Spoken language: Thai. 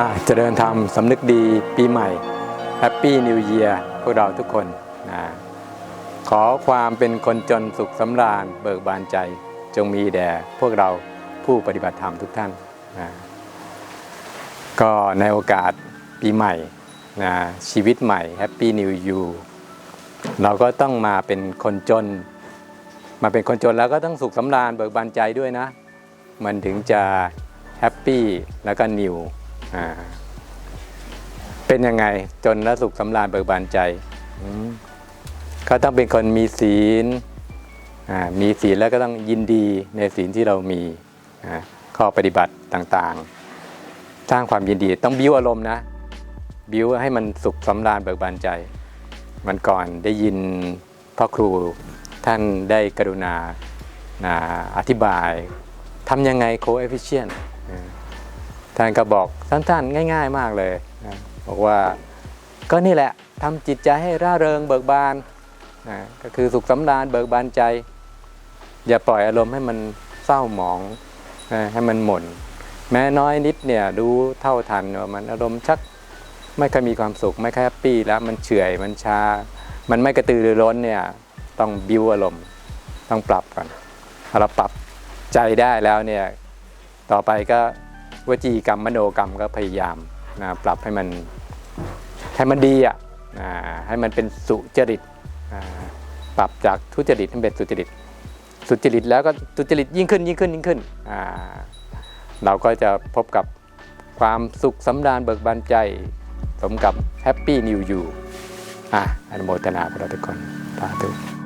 อ่าเจริญธรรมสำนึกดีปีใหม่แฮปปี้นิวเยียร์พวกเราทุกคนนะขอความเป็นคนจนสุขสำราญเบิกบานใจจงมีแด่พวกเราผู้ปฏิบัติธรรมทุกท่านนะก็ในโอกาสปีใหม่นะชีวิตใหม่แฮปปี้นิวยูเราก็ต้องมาเป็นคนจน มาเป็นคนจนแล้วก็ต้องสุขสำราญเบิกบานใจด้วยนะ มันถึงจะแฮปปี้แล้วก็นิว เป็นยังไงจนแล้วสุขสำราญเบิกบานใจก็ต้องเป็นคนมีศีลมีศีลแล้วก็ต้องยินดีในศีลที่เรามีข้อปฏิบัติต่างๆ สร้างความยินดีต้องบิ้วอารมณ์นะบิ้วให้มันสุขสำราญเบิกบานใจ มันก่อนได้ยินพ่อครูท่านได้กรุณานะอธิบายทำยังไง coefficient น ท่านก็บอกสั้นๆง่าย ๆ มากเลยนะบอกว่าก็นี่แหละทำจิตใจให้ร่าเริงเบิกบานนะก็คือสุขสำราญเบิกบานใจ อย่าปล่อยอารมณ์ให้มันเศร้าหมองนะให้มันหม่น แม้น้อยนิดเนี่ยรู้เท่าทันว่ามันอารมณ์ชักไม่ค่อยมีความสุขไม่ค่อยแฮปปี้แล้วมันเฉื่อยมันชา มันไม่กระตือรือร้นเนี่ยต้องบิวอารมณ์ต้องปรับก่อนพอเราปรับใจได้แล้วเนี่ยต่อไปก็ วจีกรรมมโนกรรมก็พยายามนะปรับให้มันให้มันดีอะให้มันเป็นสุจริตปรับจากทุจริตให้เป็นสุจริต สุจริตแล้วก็สุจริตยิ่งขึ้นยิ่งขึ้นยิ่งขึ้นเราก็จะพบกับความสุขสำราญเบิกบานใจ สมกับแฮปปี้นิวยูอะอนุโมทนาพราทุกคนสาธุ